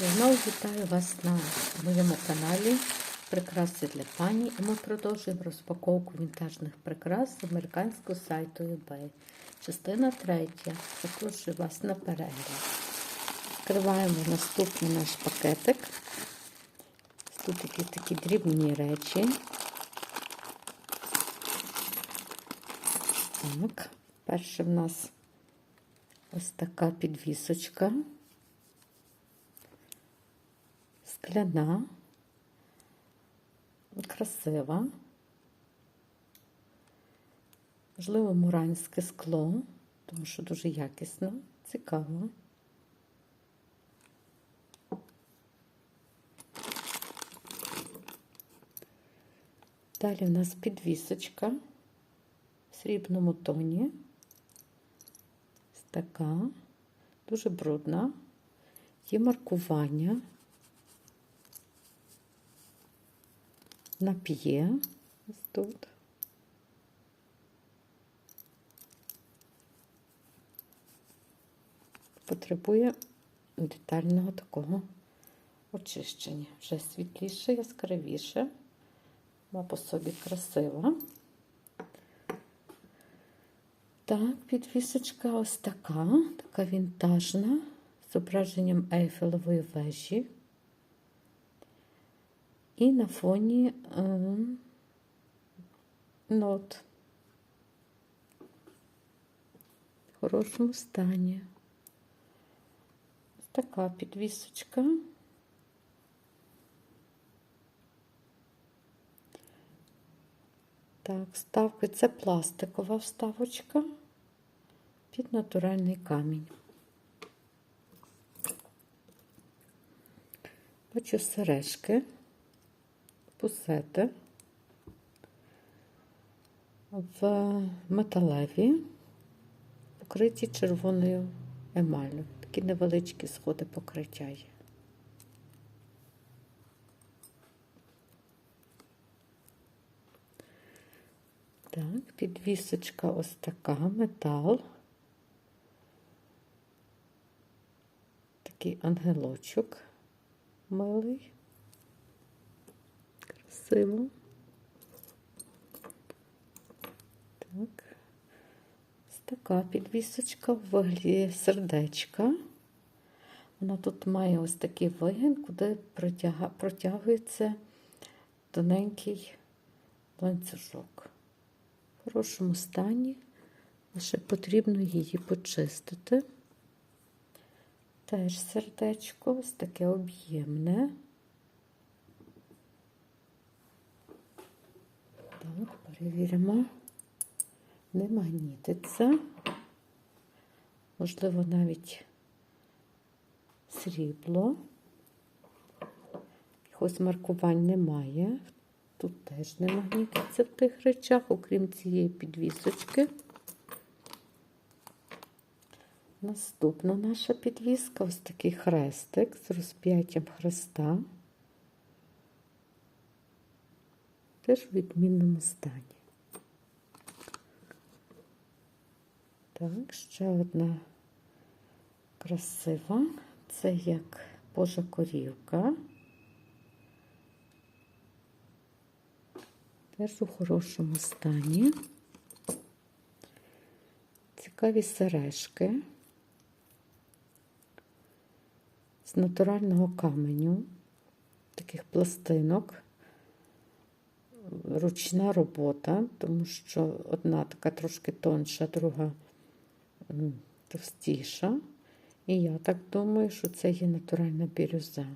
Знову вітаю вас на моєму каналі Прикраси для пані. І ми продовжуємо розпаковку вінтажних прикрас з американського сайту eBay. Частина третя. Запрошую вас на перегляд. Відкриваємо наступний наш пакетик. Тут якісь такі дрібні речі. Так, перше в нас ось така підвісочка. Скляна, красива, можливо, муранське скло, тому що дуже якісно, цікаво. Далі в нас підвісочка в срібному тоні. Ось така, дуже брудна, є маркування. Нап'є ось тут. Потребує детального такого очищення. Вже світліше, яскравіше, вона по собі красива. Так, підвісочка ось така, така вінтажна, з зображенням Ейфелевої вежі. І на фоні е, нот в хорошому стані. Ось така підвісочка. Так, вставки це пластикова вставочка під натуральний камінь. Бачу сережки пусети в металеві, покриті червоною емаллю. Такі невеличкі сходи покриття є. Так, підвісочка ось така, метал. Такий ангелочок милий красиво. Так. Ось така підвісочка в вигляді сердечка. Вона тут має ось такий вигін, куди протягується тоненький ланцюжок. В хорошому стані, лише потрібно її почистити. Теж сердечко, ось таке об'ємне. Так, перевіримо. Не магнітиться. Можливо, навіть срібло. Якогось маркувань немає. Тут теж не магнітиться в тих речах, окрім цієї підвісочки. Наступна наша підвіска ось такий хрестик з розп'яттям хреста. Теж в відмінному стані. Так, ще одна красива. Це як Божа корівка. Теж у хорошому стані. Цікаві сережки з натурального каменю, таких пластинок ручна робота, тому що одна така трошки тонша, друга товстіша. І я так думаю, що це є натуральна бірюза.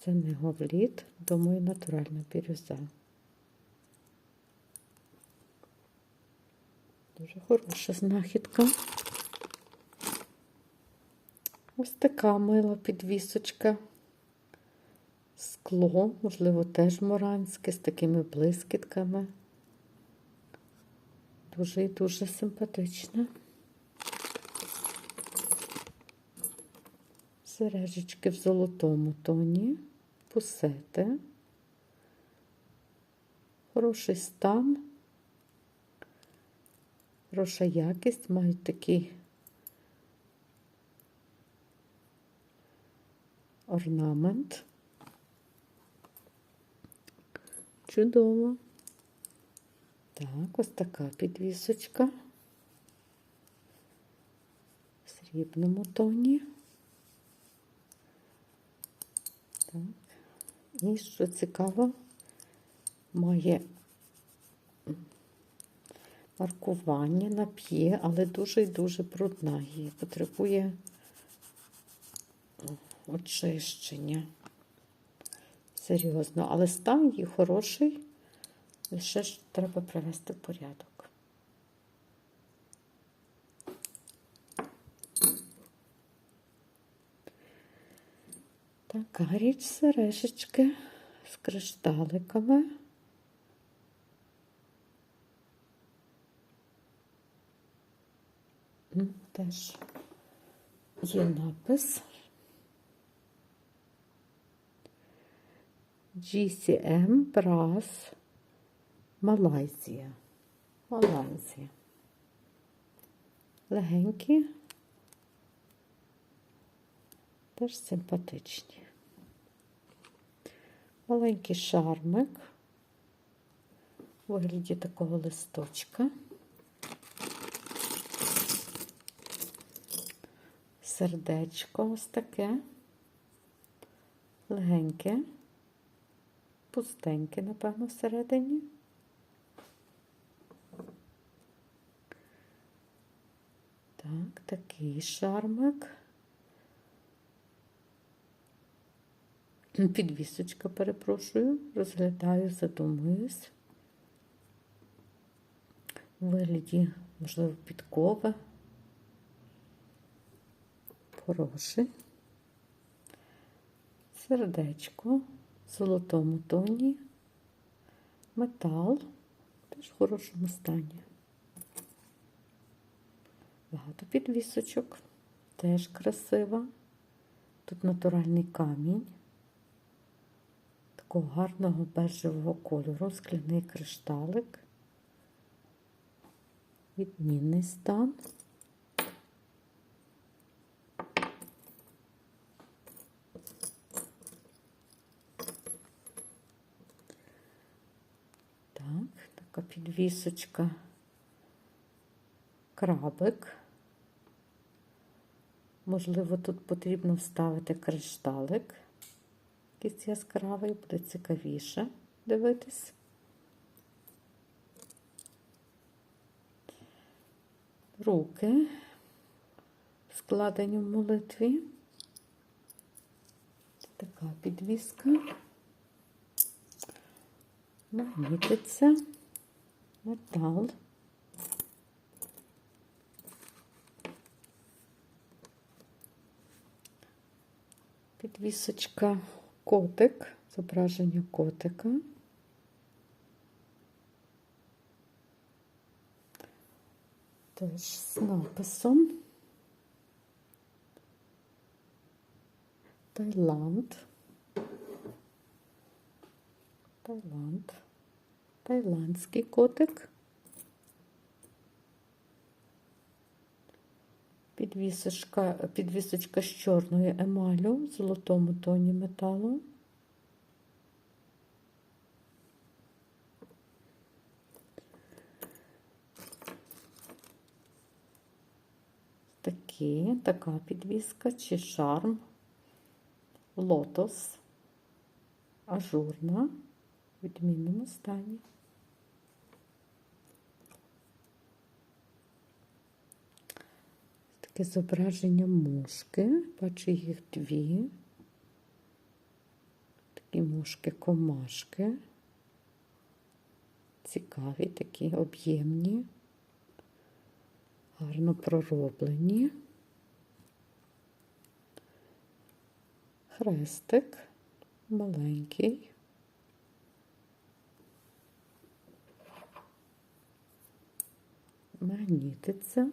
Це не говліт, думаю, натуральна бірюза. Дуже хороша знахідка. Ось така мила підвісочка скло, можливо, теж моранське, з такими блискітками. Дуже і дуже симпатичне. Сережечки в золотому тоні, пусети. Хороший стан, хороша якість, мають такий орнамент. Чудово. Так, ось така підвісочка в срібному тоні. Так. І що цікаво, має маркування на п'є, але дуже і дуже брудна її. Потребує очищення. Серйозно, але стан її хороший, лише ж треба привести в порядок. Така річ сережечки з кришталиками. Теж є напис. GCM Brass Малайзія. Малайзія. Легенькі. Теж симпатичні. Маленький шармик у вигляді такого листочка. Сердечко ось таке. Легеньке, пустеньке, напевно, всередині. Так, такий шармик. Підвісочка, перепрошую, розглядаю, задумуюсь. У вигляді, можливо, підкови. Хороший. Сердечко золотому тоні. Метал теж в хорошому стані. Багато підвісочок, теж красива. Тут натуральний камінь такого гарного бежевого кольору, скляний кришталик, відмінний стан. Так, така підвісочка, крабик. Можливо, тут потрібно вставити кришталик якийсь яскравий, буде цікавіше дивитись. Руки складені в молитві. Така підвіска. Магнітиться, метал. Підвісочка котик, зображення котика. Теж з написом. Таїланд. Таїланд. Таїландський котик. Підвісочка, підвісочка з чорної емалю в золотому тоні металу. Такі, така підвіска чи шарм, лотос, ажурна, відмінному стані. Таке зображення мушки, бачу їх дві. Такі мушки-комашки. Цікаві, такі об'ємні, гарно пророблені. Хрестик маленький. Магнітиться.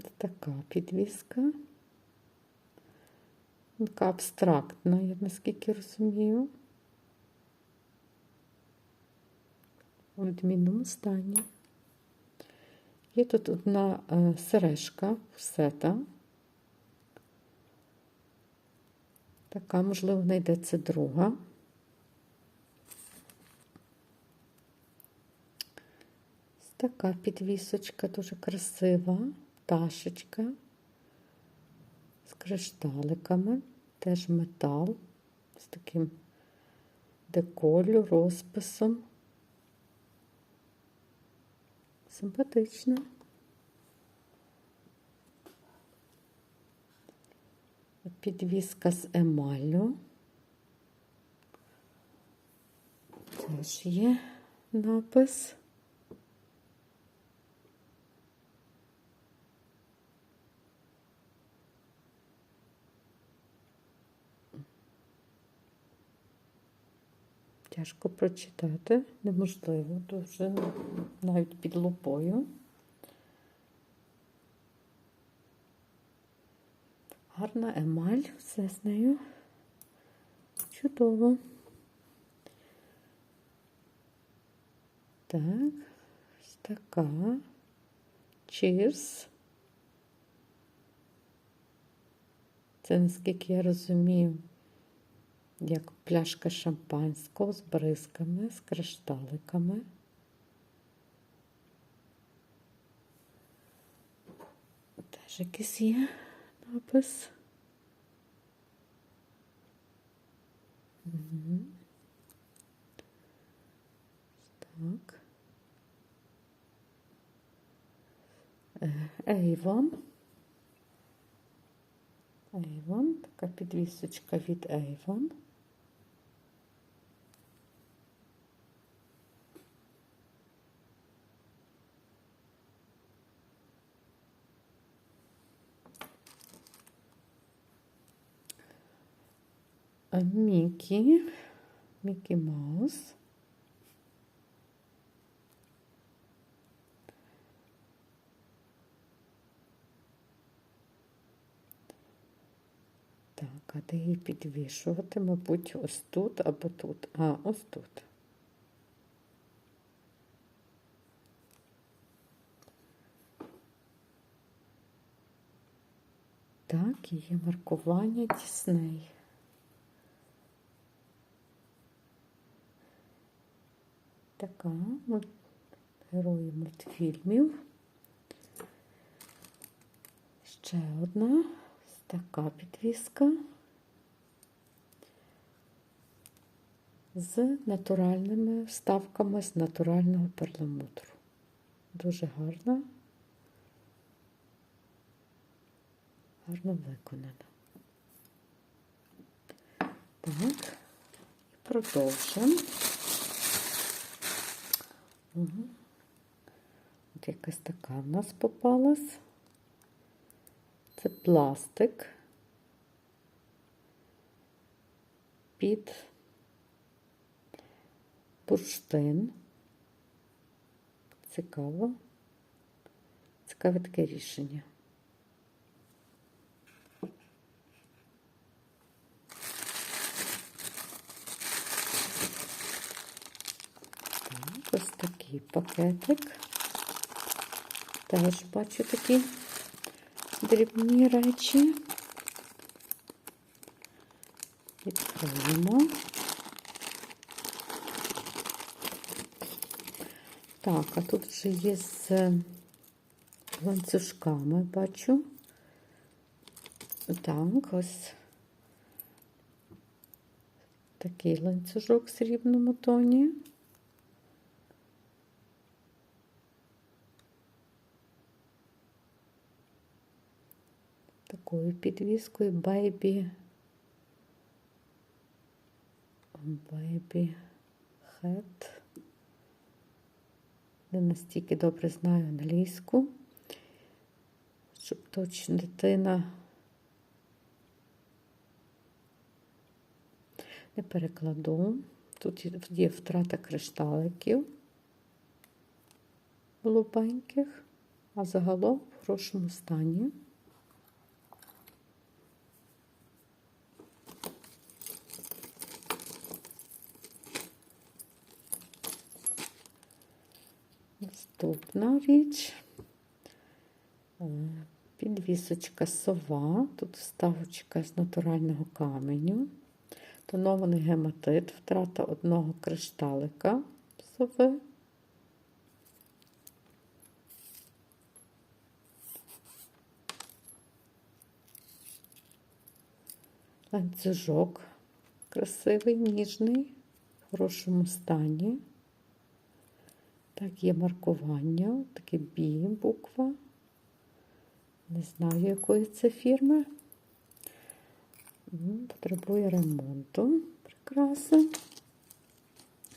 Така підвіска. Така абстрактна, я наскільки розумію. У відмінному стані. Є тут одна е, сережка сета. Така, можливо, знайдеться друга. Ось Така підвісочка дуже красива, пташечка з кришталиками, теж метал, з таким деколю, розписом. Симпатично. Підвіска з емаллю. Теж є напис. Тяжко прочитати, неможливо, дуже навіть під лупою. Гарна емаль, все з нею. Чудово. Так, ось така. Cheers. Це, наскільки я розумію, як пляшка шампанського з бризками, з кришталиками. Теж якийсь є напис. Угу. Так. Avon. Avon, така підвісочка від Avon. Мікі, Мікі Маус. Так, а де її підвішувати? Мабуть, ось тут або тут. А, ось тут. Так, є маркування Дісней. Така герої мультфільмів. Ще одна така підвіска з натуральними вставками з натурального перламутру. Дуже гарна, гарно виконана. Так, і продовжуємо. Угу. От якась така в нас попалась. Це пластик під бурштин. Цікаво. Цікаве таке рішення. Так, ось такий. Теж бачу такі дрібні речі. Відкриємо. Так, а тут вже є з ланцюжками, бачу. Так, ось такий ланцюжок в срібному тоні. Такою підвіскою Baby Baby Hat. Не настільки добре знаю англійську, щоб точно дитина не перекладу. Тут є втрата кришталиків голубеньких, а загалом в хорошому стані. Наступна річ Е, Підвісочка сова, тут вставочка з натурального каменю, тонований гематит, втрата одного кришталика сови. Ланцюжок красивий, ніжний, в хорошому стані. Так, є маркування, таке бі буква. Не знаю, якої це фірми. Потребує ремонту. Прикраса.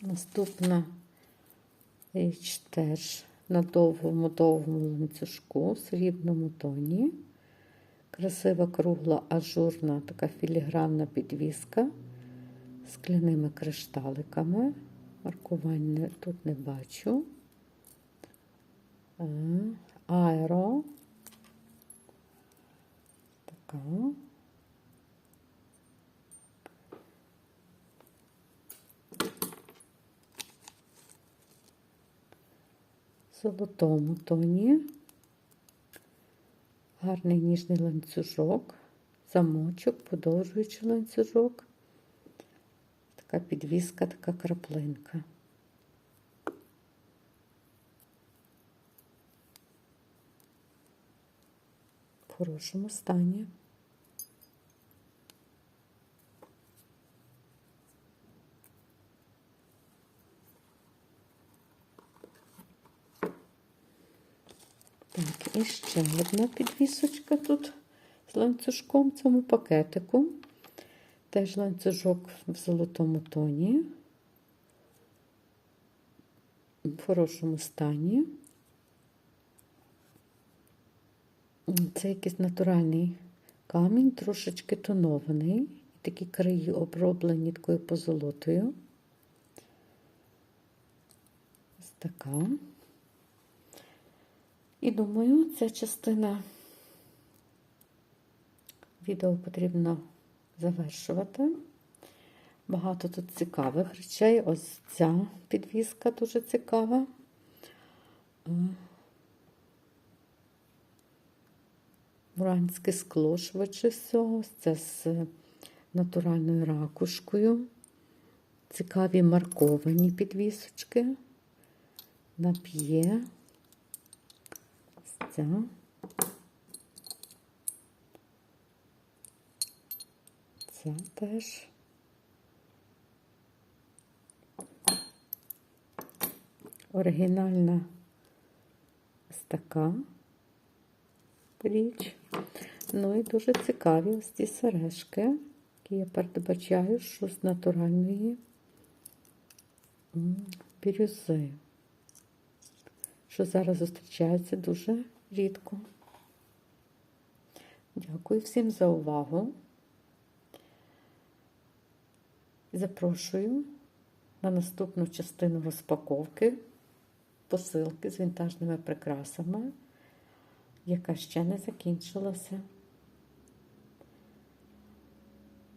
Наступна річ теж на довгому довгому ланцюжку, срібному тоні. Красива кругла ажурна така філігранна підвіска з скляними кришталиками. Маркування тут не бачу. Аеро. Така. Золотому тоні. Гарний ніжний ланцюжок, замочок, подовжуючий ланцюжок. Така підвіска, така краплинка. Хорошому стані. Так, і ще одна підвісочка тут з ланцюжком цьому пакетику. Теж ланцюжок в золотому тоні. В хорошому стані. Це якийсь натуральний камінь, трошечки тонований. І такі краї оброблені такою позолотою. Ось така. І думаю, ця частина відео потрібно завершувати. Багато тут цікавих речей. Ось ця підвіска дуже цікава. Уранське скло, швидше всього. Це з натуральною ракушкою. Цікаві марковані підвісочки. Нап'є. Ця. Ця теж. Оригінальна ось така річ. Ну і дуже цікаві ось ці сережки, які я передбачаю, що з натуральної бірюзи, що зараз зустрічається дуже рідко. Дякую всім за увагу. Запрошую на наступну частину розпаковки посилки з вінтажними прикрасами, яка ще не закінчилася.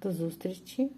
До зустрічі!